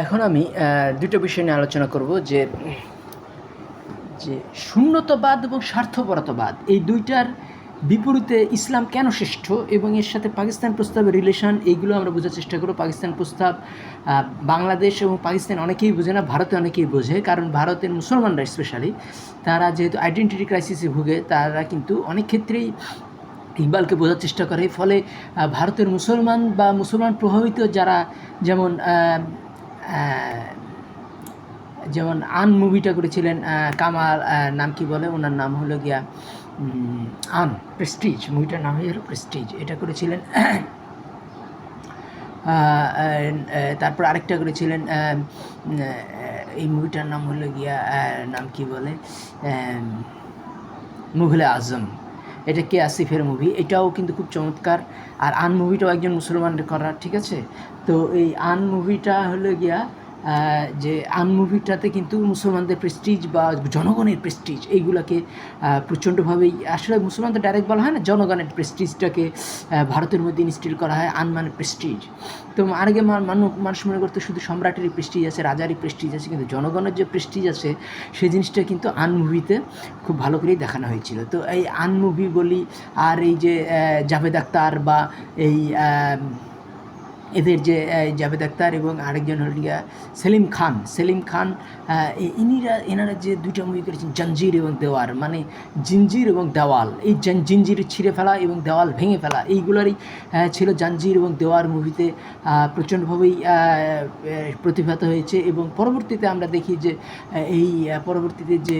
এখন আমি দুটো বিষয় নিয়ে আলোচনা করব যে যে শূন্যতবাদ এবং স্বার্থপরতাবাদ, এই দুইটার বিপরীতে ইসলাম কেন শ্রেষ্ঠ এবং এর সাথে পাকিস্তান প্রস্তাবের রিলেশন এইগুলো আমরা বোঝার চেষ্টা করব। পাকিস্তান প্রস্তাব বাংলাদেশ এবং পাকিস্তান অনেকেই বোঝে না, ভারতে অনেকেই বোঝে, কারণ ভারতের মুসলমানরা স্পেশালি তারা যেহেতু আইডেন্টিটি ক্রাইসিসে ভুগে, তারা কিন্তু অনেক ক্ষেত্রেই ইকবালকে বোঝার চেষ্টা করে। ফলে ভারতের মুসলমান বা মুসলমান প্রভাবিত যারা, যেমন যেমন আন মুভিটা করেছিলেন কামাল নাম কি বলে, ওনার নাম হলো গিয়া আন, প্রেস্টিজ, মুভিটার নাম হলো প্রেস্টিজ, এটা করেছিলেন তারপর আরেকটা করেছিলেন এই মুভিটার নাম হলো গিয়া নাম কি বলে মুঘলে আজম। এটা কে আসিফের মুভি এটাও কিন্তু খুব চমৎকার। আর আন মুভিটাও একজন মুসলমান করা, ঠিক আছে? তো এই আন মুভিটা হলো গিয়া যে আন মুভিটাতে কিন্তু মুসলমানদের প্রেস্টিজ বা জনগণের প্রেস্টিজ এইগুলোকে প্রচণ্ডভাবেই আসলে মুসলমানদের ডাইরেক্ট বলা হয় না, জনগণের প্রেস্টিজটাকে ভারতের মধ্যে ইনস্টিল করা হয় আন মানে প্রেস্টিজ তো আগে মানুষ মনে করতো শুধু সম্রাটেরই প্রেস্টিজ আছে, রাজারই প্রেস্টিজ আছে, কিন্তু জনগণের যে প্রেস্টিজ আছে, সেই জিনিসটা কিন্তু আন মুভিতে খুব ভালো করেই দেখানো হয়েছিল। তো এই আন মুভি বলি, আর এই যে জাভেদ আখতার বা এই এদের যে জাভেদ আখতার এবং আরেকজন হল গিয়া সেলিম খান। সেলিম খান ইনিরা, এনারা যে দুইটা মুভি করেছেন, জঞ্জির এবং দেওয়ার মানে জিঞ্জির এবং দেওয়াল। এই জিঞ্জির ছিঁড়ে ফেলা এবং দেওয়াল ভেঙে ফেলা, এইগুলোরই ছিল জাঞ্জির এবং দেওয়ার মুভিতে প্রচণ্ডভাবেই প্রতিভাত হয়েছে এবং পরবর্তীতে আমরা দেখি যে এই পরবর্তীতে যে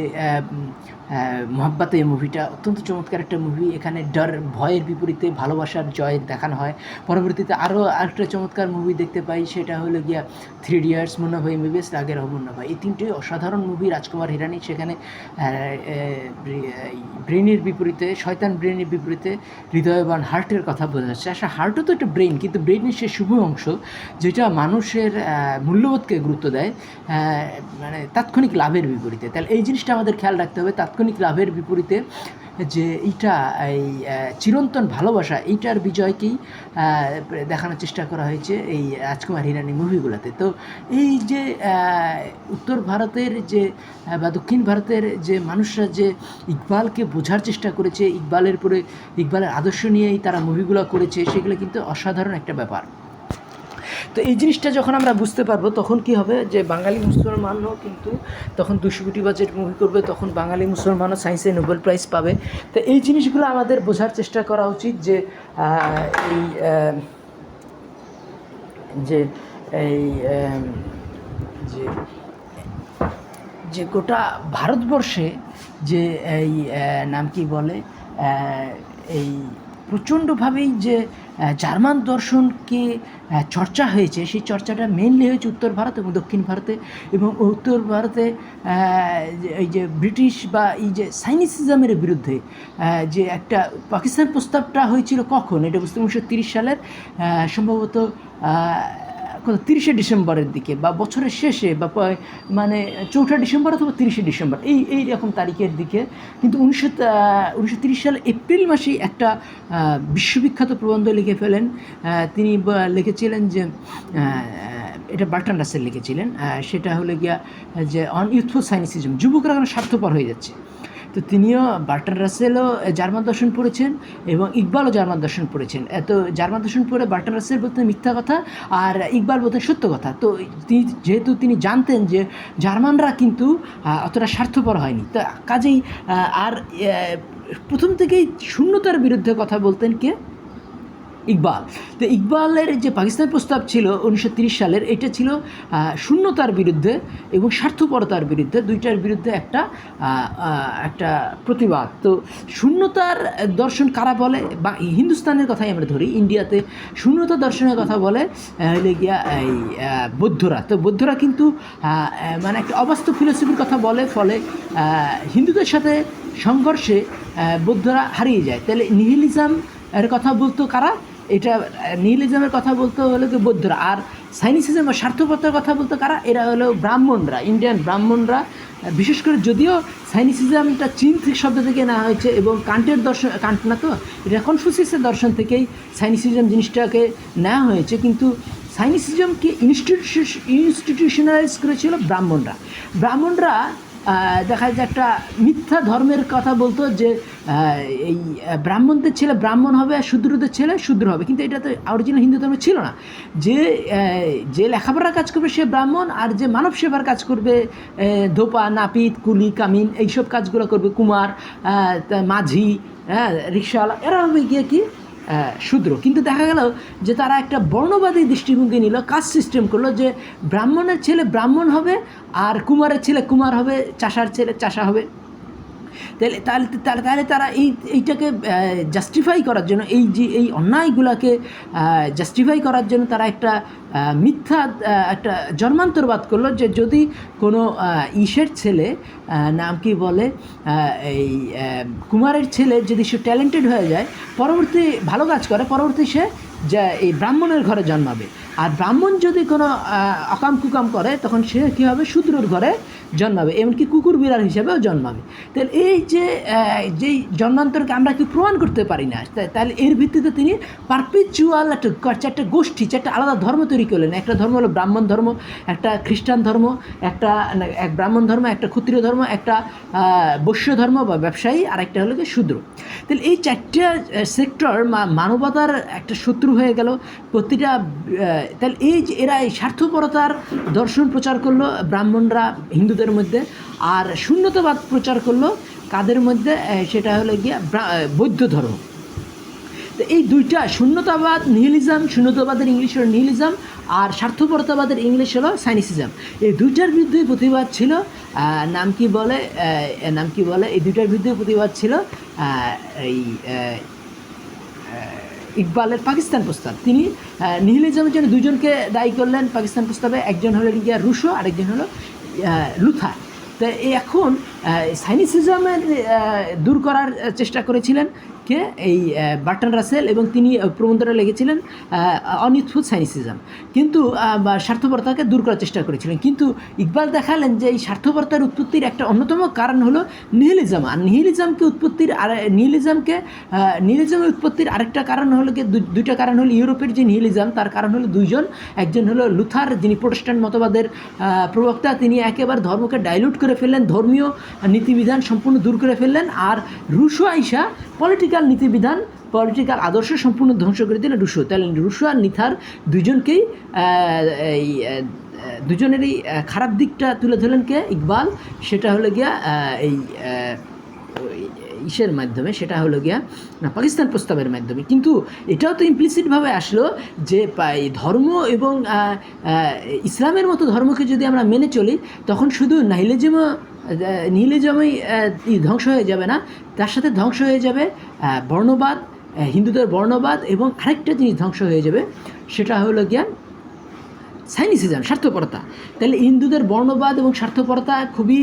মোহাব্বতে মুভিটা অত্যন্ত চমৎকার একটা মুভি। এখানে ডর, ভয়ের বিপরীতে ভালোবাসার জয় দেখানো হয়। পরবর্তীতে আরও আরেকটা চমৎকার মুভি দেখতে পাই, সেটা হলো গিয়া থ্রি ইডিয়ার্স মুন্না ভাই রাগের মুন্না ভাই। এই তিনটি অসাধারণ মুভি রাজকুমার হিরানি সেখানে ব্রেনের বিপরীতে, শয়তান ব্রেনের বিপরীতে হৃদয়বান হার্টের কথা বোঝা যাচ্ছে। আসলে হার্টও তো একটা ব্রেন কিন্তু ব্রেনের সে শুভ অংশ, যেটা মানুষের মূল্যবোধকে গুরুত্ব দেয় মানে তাৎক্ষণিক লাভের বিপরীতে। তাহলে এই জিনিসটা আমাদের খেয়াল রাখতে হবে, তাৎক্ষণিক লাভের বিপরীতে যে এইটা, এই চিরন্তন ভালোবাসা, এইটার বিজয়কেই দেখানোর চেষ্টা করা হয়েছে এই রাজকুমার হিরানি মুভিগুলোতে। তো এই যে উত্তর ভারতের যে বা দক্ষিণ ভারতের যে মানুষরা যে ইকবালকে বোঝার চেষ্টা করেছে, ইকবালের পরে ইকবালের আদর্শ নিয়েই তারা মুভিগুলো করেছে, সেগুলো কিন্তু অসাধারণ একটা ব্যাপার। তো এই জিনিসটা যখন আমরা বুঝতে পারব, তখন কি হবে? যে বাঙালি মুসলমানও কিন্তু তখন দুশো কোটি বাজেট মুভি করবে, তখন বাঙালি মুসলমানও সায়েন্সে নোবেল প্রাইজ পাবে। তো এই জিনিসগুলো আমাদের বোঝার চেষ্টা করা উচিত যে এই যে এই যে যে গোটা ভারতবর্ষে যে এই নাম কি বলে? এই প্রচণ্ডভাবেই যে জার্মান দর্শনকে চর্চা হয়েছে, সেই চর্চাটা মেনলি হয়েছে উত্তর ভারত এবং দক্ষিণ ভারতে এবং উত্তর ভারতে এই যে ব্রিটিশ বা এই যে সাইনিসিজমের বিরুদ্ধে যে একটা পাকিস্তান প্রস্তাবটা হয়েছিল কখন? এটা উনিশশো তিরিশ সালের সম্ভবত কত, তিরিশে ডিসেম্বরের দিকে বা বছরের শেষে বা মানে চৌঠা ডিসেম্বর অথবা তিরিশে ডিসেম্বর, এই এই রকম তারিখের দিকে। কিন্তু উনিশশো উনিশশো তিরিশ সালে এপ্রিল মাসেই একটা বিশ্ববিখ্যাত প্রবন্ধ লিখে ফেলেন। তিনি লিখেছিলেন যে এটা বার্টন রাসেল লিখেছিলেন। সেটা হলো গিয়া যে অন ইউথফুল সাইনিসিজম যুবকরা কেন স্বার্থপর হয়ে যাচ্ছে? তো তিনিও বার্টার রাসেলও জার্মান দর্শন পড়েছেন এবং ইকবালও জার্মান দর্শন পড়েছেন। এত জার্মান দর্শন পড়ে বার্টার রাসেল বলতেন মিথ্যা কথা আর ইকবাল বলতেন সত্য কথা। তো তিনি যেহেতু তিনি জানতেন যে জার্মানরা কিন্তু অতটা স্বার্থপর হয়নি। তা কাজেই আর প্রথম থেকেই শূন্যতার বিরুদ্ধে কথা বলতেন কে? ইকবাল। তো ইকবালের যে পাকিস্তান প্রস্তাব ছিল উনিশশো সালের, এটা ছিল শূন্যতার বিরুদ্ধে এবং স্বার্থপরতার বিরুদ্ধে দুইটার বিরুদ্ধে একটা একটা প্রতিবাদ। তো শূন্যতার দর্শন কারা বলে? বা হিন্দুস্তানের কথাই আমরা ধরি। ইন্ডিয়াতে শূন্যতা দর্শনের কথা বলে হলে গিয়া এই বৌদ্ধরা। তো বৌদ্ধরা কিন্তু মানে একটা অবাস্তব ফিলোসফির কথা বলে, ফলে হিন্দুদের সাথে সংঘর্ষে বৌদ্ধরা হারিয়ে যায়। তাহলে নিহিলিজম এর কথা বলতো কারা? এটা নিহিলিজমের কথা বলতে হলো কি বৌদ্ধরা। আর সাইনিসিজম বা স্বার্থপরতার কথা বলতে কারা? এরা হলো ব্রাহ্মণরা ইন্ডিয়ান ব্রাহ্মণরা। বিশেষ করে যদিও সাইনিসিজমটা চীন থেকে শব্দ থেকে নেওয়া হয়েছে এবং কান্টের দর্শন, কান্ট না তো, এটা কনফুসিসের দর্শন থেকেই সাইনিসিজম জিনিসটাকে নেওয়া হয়েছে। কিন্তু সাইনিসিজমকে ইনস্টিটিউশ ইনস্টিটিউশনালাইজ করেছিল ব্রাহ্মণরা। ব্রাহ্মণরা দেখা যায় একটা মিথ্যা ধর্মের কথা বলতো যে এই ব্রাহ্মণদের ছেলে ব্রাহ্মণ হবে আর শূদ্রদের ছেলে শূদ্র হবে। কিন্তু এটা তো অরিজিনাল হিন্দু ধর্মে ছিল না। যে যে লেখাপড়ার কাজ করবে সে ব্রাহ্মণ আর যে মানব সেবার কাজ করবে ধোপা, নাপিত, কুলি, কামিন, এইসব কাজগুলো করবে, কুমার মাঝি হ্যাঁ রিক্সাওয়ালা এরা হবে গিয়ে কি? শূদ্র। কিন্তু দেখা গেল যে তারা একটা বর্ণবাদী দৃষ্টিভঙ্গি নিল কাজ সিস্টেম করল যে ব্রাহ্মণের ছেলে ব্রাহ্মণ হবে আর কুমারের ছেলে কুমার হবে, চাষার ছেলে চাষা হবে। তাহলে তাহলে তাহলে তারা এই, এইটাকে জাস্টিফাই করার জন্য, এই যে, এই অন্যায়গুলোকে জাস্টিফাই করার জন্য তারা একটা মিথ্যা একটা জন্মান্তরবাদ করল যে যদি কোনো ইসের ছেলে নাম কি বলে এই কুমারের ছেলে যদি সে ট্যালেন্টেড হয়ে যায়, পরবর্তী, ভালো কাজ করে, পরবর্তী সে, যে, এই ব্রাহ্মণের ঘরে জন্মাবে। আর ব্রাহ্মণ যদি কোনো অকাম কুকাম করে, তখন সে কী হবে? শূদ্রর ঘরে জন্মাবে। এমনকি কুকুর বিড়াল হিসেবেও জন্মাবে। তাহলে এই যে যেই জন্মান্তরকে আমরা কি প্রমাণ করতে পারি না? তাহলে এর ভিত্তিতে তিনি পারপিচুয়াল একটা চারটে গোষ্ঠী, চারটে আলাদা ধর্ম তৈরি করলেন। একটা ধর্ম হলো ব্রাহ্মণ ধর্ম, একটা খ্রিস্টান ধর্ম, একটা এক ব্রাহ্মণ ধর্ম, একটা ক্ষত্রিয় ধর্ম, একটা বৈশ্য ধর্ম বা ব্যবসায়ী, আর একটা হলো কি শূদ্র। তাহলে এই চারটা সেক্টর মানবতার একটা শত্রু হয়ে গেল। প্রতিটা তাহলে এই যে এরা এই স্বার্থপরতার দর্শন প্রচার করল ব্রাহ্মণরা হিন্দুদের মধ্যে, আর শূন্যতাবাদ প্রচার করল কাদের মধ্যে? সেটা হলো গিয়ে বৌদ্ধ ধর্ম। তো এই দুইটা, শূন্যতাবাদ নিহিলিজম শূন্যতাবাদের ইংলিশ হলো নিহিলিজম আর স্বার্থপরতাবাদের ইংলিশ হলো সাইনিসিজম এই দুইটার বিরুদ্ধে প্রতিবাদ ছিল নাম কি বলে? নাম কি বলে? এই দুইটার বিরুদ্ধে প্রতিবাদ ছিল এই ইকবালের পাকিস্তান প্রস্তাব। তিনি নিহিলিজমের জন্য দুজনকে দায়ী করলেন পাকিস্তান প্রস্তাবে। একজন হলেন গিয়া রুশো, আরেকজন হলো লুথা তো এখন সাইনিসিজমের দূর করার চেষ্টা করেছিলেন। কে? এই বার্টন রাসেল এবং তিনি প্রবন্ধটা লিখেছিলেন অনিথফুত সাইনিসিজম কিন্তু স্বার্থপরতাকে দূর করার চেষ্টা করেছিলেন। কিন্তু ইকবাল দেখালেন যে এই স্বার্থপরতার উৎপত্তির একটা অন্যতম কারণ হলো নিহিলিজম। আর নিহিলিজমকে উৎপত্তির আর, নিহিলিজমকে নিহিলিজমের উৎপত্তির আরেকটা কারণ হলো কি? দুইটা কারণ হলো ইউরোপের যে নিহিলিজম, তার কারণ হলো দুইজন। একজন হলো লুথার, যিনি প্রোটেস্ট্যান্ট মতবাদের প্রবক্তা। তিনি একেবারে ধর্মকে ডাইলুট করে ফেললেন। ধর্মীয় নীতিবিধান সম্পূর্ণ দূর করে ফেললেন। আর রুশো আইসা পলিটিক্যাল নীতিবিধান পলিটিক্যাল আদর্শ সম্পূর্ণ ধ্বংস করে দিলেন রুশো। তাহলে রুশো আর নিথার দুজনকেই এই দুজনেরই খারাপ দিকটা তুলে ধরলেন কে? ইকবাল। সেটা হলো গিয়া এই ইসের মাধ্যমে, সেটা হলো গিয়া, না, পাকিস্তান প্রস্তাবের মাধ্যমে। কিন্তু এটাও তো ইমপ্লিসিটভাবে আসলো যে ধর্ম এবং ইসলামের মতো ধর্মকে যদি আমরা মেনে চলি, তখন শুধু নাইলেজম নিহিলিজমই ধ্বংস হয়ে যাবে না। তার সাথে ধ্বংস হয়ে যাবে বর্ণবাদ হিন্দুদের বর্ণবাদ এবং আরেকটা জিনিস ধ্বংস হয়ে যাবে, সেটা হলো গিয়া সাইনিসিজম, স্বার্থপরতা। তাহলে হিন্দুদের বর্ণবাদ এবং স্বার্থপরতা খুবই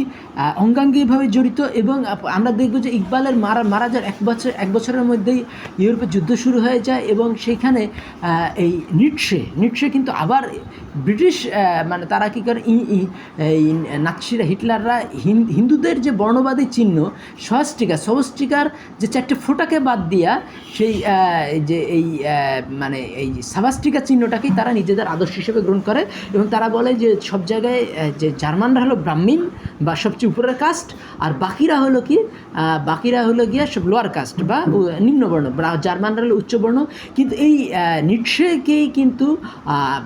অঙ্গাঙ্গিভাবে জড়িত এবং আমরা দেখব যে ইকবালের মারা মারা যাওয়ার এক বছর, এক বছরের মধ্যেই ইউরোপে যুদ্ধ শুরু হয়ে যায় এবং সেইখানে এই নিটসে নিটসে কিন্তু আবার ব্রিটিশ মানে তারা কী করে নাৎসিরা, হিটলাররা হিন- হিন্দুদের যে বর্ণবাদী চিহ্ন সহস্টিকা সহস্টিকার যে চারটে ফোটাকে বাদ দিয়া সেই যে এই মানে এই সাবাস্টিকা চিহ্নটাকেই তারা নিজেদের আদর্শ হিসেবে গ্রহণ করে এবং তারা বলে যে সব জায়গায় যে জার্মানরা হলো ব্রাহ্মীণ বা সবচেয়ে উপরের কাস্ট আর বাকিরা হলো কি বাকিরা হলো গিয়া সব লোয়ার কাস্ট বা নিম্নবর্ণ জার্মানরা হলো উচ্চবর্ণ। কিন্তু এই নিটসেকেই কিন্তু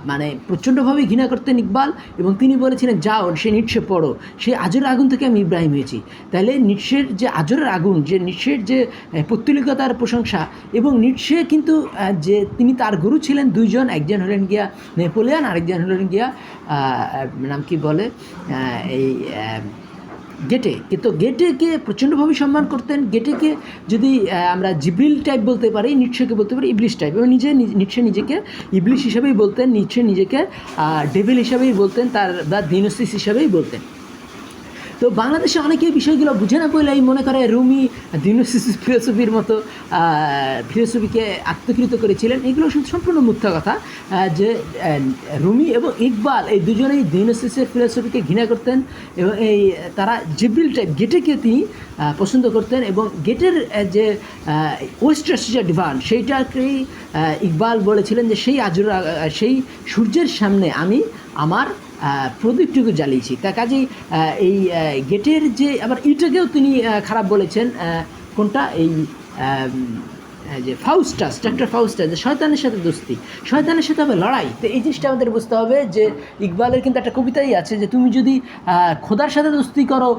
মানে মানে প্রচণ্ডভাবে ঘৃণা করতেন ইকবাল এবং তিনি বলেছিলেন যাও, সে নিটসে পড়ো। সে আজরের আগুন থেকে আমি ইব্রাহিম হয়েছি। তাহলে নিঃসের যে আজরের আগুন, যে নিঃসের যে পৌত্তলিকতার প্রশংসা এবং নিঃসে কিন্তু যে তিনি তার গুরু ছিলেন দুইজন, একজন হলেন গিয়া নেপোলিয়ান, আরেকজন হলেন গিয়া নাম কি বলে? এই গেটে। কিন্তু গেটেকে প্রচণ্ডভাবে সম্মান করতেন? গেটেকে যদি আমরা জিব্রিল টাইপ বলতে পারি নিশ্চয়কে বলতে পারি, ইবলিশ টাইপ এবং নিজে নিশ্চয় নিজেকে ইবলিশ হিসাবেই বলতেন নিশ্চয় নিজেকে ডেভিল হিসাবেই বলতেন, তার বা দিনোসিস হিসাবেই বলতেন। তো বাংলাদেশে অনেকে বিষয়গুলো বুঝে না বলে এই মনে করে রুমি দিনুসিস ফিলোসফির মতো ফিলোসফিকে আত্মকৃত করেছিলেন। এগুলো সম্পূর্ণ মিথ্যা কথা যে রুমি এবং ইকবাল এই দুজনেই দিনুসিসের ফিলোসফিকে ঘৃণা করতেন এবং এই, তারা জিব্রিল টাইপ গেটেকে তিনি পছন্দ করতেন এবং গেটের যে ওয়েস্ট অস্ট্রেলিয়া ডিভান সেইটাকেই ইকবাল বলেছিলেন যে সেই আজরা সেই সূর্যের সামনে আমি আমার প্রদীপটুকু জ্বালিয়েছি। তা কাজেই এই গেটের যে, আবার ইটাকেও তিনি খারাপ বলেছেন কোনটা? এই যে ফাউস্টাস ডাক্তার ফাউস্টাস যে শয়তানের সাথে দোস্তি। শয়তানের সাথে হবে লড়াই। তো এই জিনিসটা আমাদের বুঝতে হবে যে, ইকবালের কিন্তু একটা কবিতাই আছে যে, তুমি যদি খোদার সাথে দোস্তি করো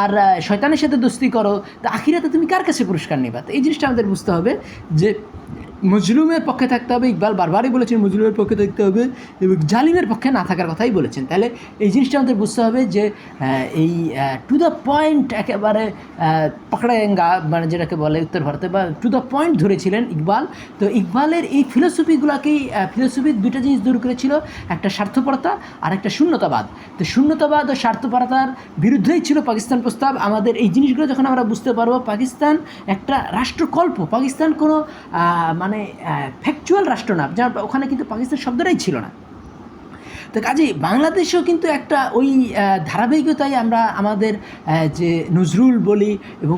আর শয়তানের সাথে দোস্তি করো, তো আখিরাতে তুমি কার কাছে পুরস্কার নেবা? তো এই জিনিসটা আমাদের বুঝতে হবে যে মজলুমের পক্ষে থাকতে হবে ইকবাল বারবারই বলেছেন মজলুমের পক্ষে থাকতে হবে এবং জালিমের পক্ষে না থাকার কথাই বলেছেন। তাহলে এই জিনিসটা আমাদের বুঝতে হবে যে এই টু দ্য পয়েন্ট একেবারে পকড়াঙ্গা মানে যেটাকে বলে উত্তর ভারতে বা টু দ্য পয়েন্ট ধরেছিলেন ইকবাল। তো ইকবালের এই ফিলোসফিগুলোকেই ফিলোসফির দুইটা জিনিস দূর করেছিল একটা স্বার্থপরতা আর একটা শূন্যতাবাদ। তো শূন্যতাবাদ ও স্বার্থপরতার বিরুদ্ধেই ছিল পাকিস্তান প্রস্তাব। আমাদের এই জিনিসগুলো যখন আমরা বুঝতে পারব পাকিস্তান একটা রাষ্ট্রকল্প পাকিস্তান কোনো আহ, মানে ফ্যাকচুয়াল রাষ্ট্র না যার ওখানে কিন্তু পাকিস্তান শব্দটাই ছিল না। তো কাজেই বাংলাদেশেও কিন্তু একটা ওই ধারাবাহিকতায় আমরা আমাদের যে নজরুল বলি এবং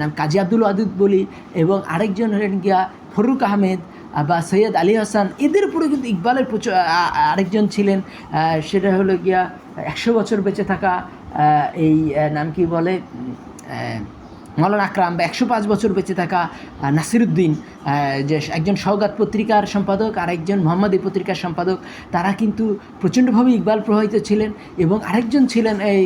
নাম কাজী আব্দুল ওয়াদুদ বলি এবং আরেকজন হলেন গিয়া ফরুক আহমেদ বা সৈয়দ আলী হাসান। এদের উপরে কিন্তু ইকবালের প্রচুর আরেকজন ছিলেন সেটা হলো গিয়া একশো বছর বেঁচে থাকা এই নাম কি বলে মৌলানা আকরাম বা একশো পাঁচ বছর বেঁচে থাকা নাসিরুদ্দিন যে একজন সওগাত পত্রিকার সম্পাদক আর একজন মোহাম্মদী পত্রিকার সম্পাদক, তারা কিন্তু প্রচণ্ডভাবে ইকবাল প্রভাবিত ছিলেন এবং আরেকজন ছিলেন এই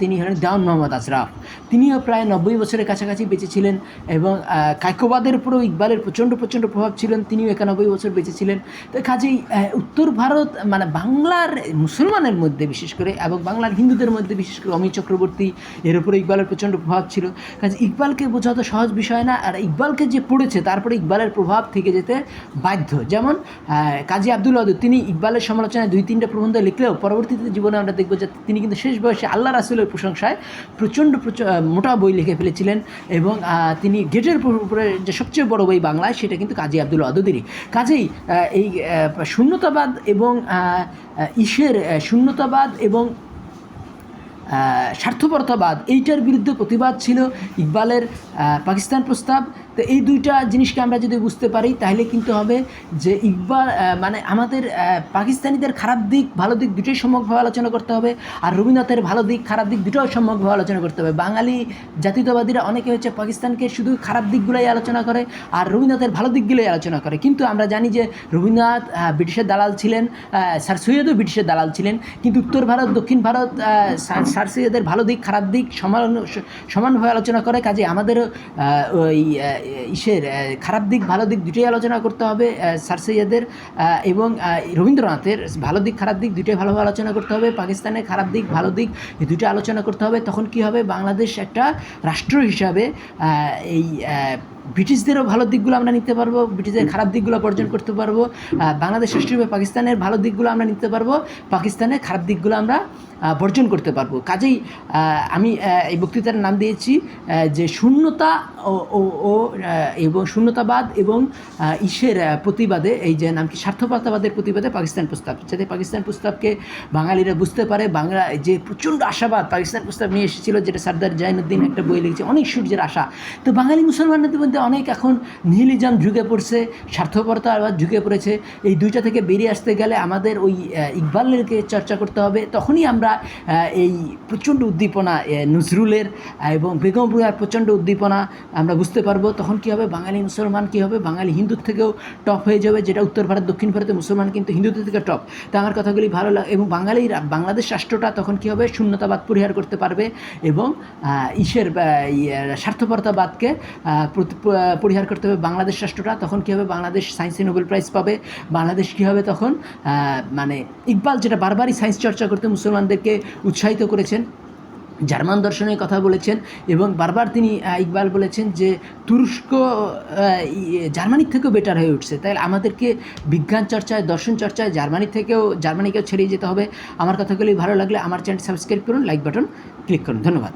তিনি হলেন দাউন মোহাম্মদ আশরাফ। তিনিও প্রায় নব্বই বছরের কাছাকাছি বেঁচে ছিলেন এবং কায়কোবাদের উপরেও ইকবালের প্রচণ্ড প্রচণ্ড প্রভাব ছিলেন, তিনিও একানব্বই বছর বেঁচে ছিলেন। তো কাজেই উত্তর ভারত মানে বাংলার মুসলমানের মধ্যে বিশেষ করে এবং বাংলার হিন্দুদের মধ্যে বিশেষ করে অমিত চক্রবর্তী, এর উপরে ইকবালের প্রচণ্ড প্রভাব ছিল। কাজে ইকবালকে বোঝা তো সহজ বিষয় না আর ইকবালকে যে পড়েছে তারপরে ইকবালের প্রভাব থেকে যেতে বাধ্য। যেমন কাজী আব্দুল ওয়াদুদ তিনি ইকবালের সমালোচনায় দুই তিনটা প্রবন্ধ লিখলেও পরবর্তীতে জীবনে আমরা দেখব যে তিনি কিন্তু শেষ বয়সে আল্লাহ রাসুলের প্রশংসায় প্রচণ্ড প্রচ- মোটা বই লিখে ফেলেছিলেন এবং তিনি গেটের উপরে যে সবচেয়ে বড় বই বাংলায় সেটা কিন্তু কাজী আব্দুল ওয়াদুদেরই। কাজেই এই শূন্যতাবাদ এবং আহ, শূন্যতাবাদ এবং স্বার্থপরতাবাদ, এইটার বিরুদ্ধে প্রতিবাদ ছিল ইকবালের পাকিস্তান প্রস্তাব। তো এই দুইটা জিনিসকে আমরা যদি বুঝতে পারি, তাহলে কিন্তু হবে যে ইকবাল মানে আমাদের পাকিস্তানিদের খারাপ দিক, ভালো দিক দুটোই সম্যকভাবে আলোচনা করতে হবে আর রবীন্দ্রনাথের ভালো দিক, খারাপ দিক দুটোই সম্যকভাবে আলোচনা করতে হবে। বাঙালি জাতীয়তাবাদীরা অনেকে হচ্ছে পাকিস্তানকে শুধু খারাপ দিকগুলোই আলোচনা করে আর রবীন্দ্রনাথের ভালো দিকগুলোই আলোচনা করে। কিন্তু আমরা জানি যে রবীন্দ্রনাথ ব্রিটিশের দালাল ছিলেন স্যার সৈয়দও ব্রিটিশের দালাল ছিলেন। কিন্তু উত্তর ভারত, দক্ষিণ ভারত স্যার ভালো দিক খারাপ দিক সমান সমানভাবে আলোচনা করে কাজে আমাদের ওই ইসের খারাপ দিক ভালো দিক দুটোই আলোচনা করতে হবে আহ, স্যার এবং রবীন্দ্রনাথের ভালো দিক খারাপ দিক দুটোই ভালোভাবে আলোচনা করতে হবে পাকিস্তানের খারাপ দিক ভালো দিক এই দুটো আলোচনা করতে হবে তখন কি হবে? বাংলাদেশ একটা রাষ্ট্র হিসাবে এই ব্রিটিশদেরও ভালো দিকগুলো আমরা নিতে পারব ব্রিটিশদের খারাপ দিকগুলো বর্জন করতে পারব বাংলাদেশ রাষ্ট্র হিসেবে পাকিস্তানের ভালো দিকগুলো আমরা নিতে পারব পাকিস্তানের খারাপ দিকগুলো আমরা বর্জন করতে পারব। কাজেই আমি এই বক্তৃতার নাম দিয়েছি যে শূন্যতা ও ও- এবং শূন্যতাবাদ এবং ইসের প্রতিবাদে এই যে নাম কি স্বার্থপরতাবাদের প্রতিবাদে পাকিস্তান প্রস্তাব। যাতে পাকিস্তান প্রস্তাবকে বাঙালিরা বুঝতে পারে বাংলা যে প্রচণ্ড আশাবাদ পাকিস্তান প্রস্তাব নিয়ে এসেছিল যেটা সর্দার জাইনুদ্দিন একটা বই লিখেছে অনেক সূর্যের আশা। তো বাঙালি মুসলমানদের মধ্যে অনেক এখন নিহিলিজম ঝুঁকে পড়ছে স্বার্থপরতা আবার ঝুঁকে পড়েছে। এই দুইটা থেকে বেরিয়ে আসতে গেলে আমাদের ওই আহ, ইকবালেরকে চর্চা করতে হবে। তখনই আমরা এই প্রচণ্ড উদ্দীপনা নজরুলের এবং বেগম রুয়ার প্রচণ্ড উদ্দীপনা আমরা বুঝতে পারব। তখন কী হবে? বাঙালি মুসলমান কী হবে? বাঙালি হিন্দুর থেকেও টপ হয়ে যাবে যেটা উত্তর ভারত দক্ষিণ ভারতে মুসলমান কিন্তু হিন্দুদের থেকে টপ তো আমার কথাগুলি ভালো লাগে এবং বাঙালির বাংলাদেশ রাষ্ট্রটা তখন কী হবে? শূন্যতাবাদ পরিহার করতে পারবে এবং ইসের ইয়ে, স্বার্থপরতাবাদকে পরিহার করতে হবে বাংলাদেশ রাষ্ট্রটা, তখন কী হবে? বাংলাদেশ সায়েন্সে নোবেল প্রাইজ পাবে। বাংলাদেশ কী হবে তখন? মানে ইকবাল যেটা বারবারই সায়েন্স চর্চা করতে মুসলমানদেরকে উৎসাহিত করেছেন, জার্মান দর্শনের কথা বলেছেন এবং বারবার তিনি ইকবাল বলেছেন যে তুরস্ক জার্মানির থেকেও বেটার হয়ে উঠছে। তাই আমাদেরকে বিজ্ঞান চর্চায়, দর্শন চর্চায় জার্মানি থেকেও, জার্মানিকেও ছেড়িয়ে যেতে হবে। আমার কথাগুলি ভালো লাগলে আমার চ্যানেল সাবস্ক্রাইব করুন লাইক বাটন ক্লিক করুন। ধন্যবাদ।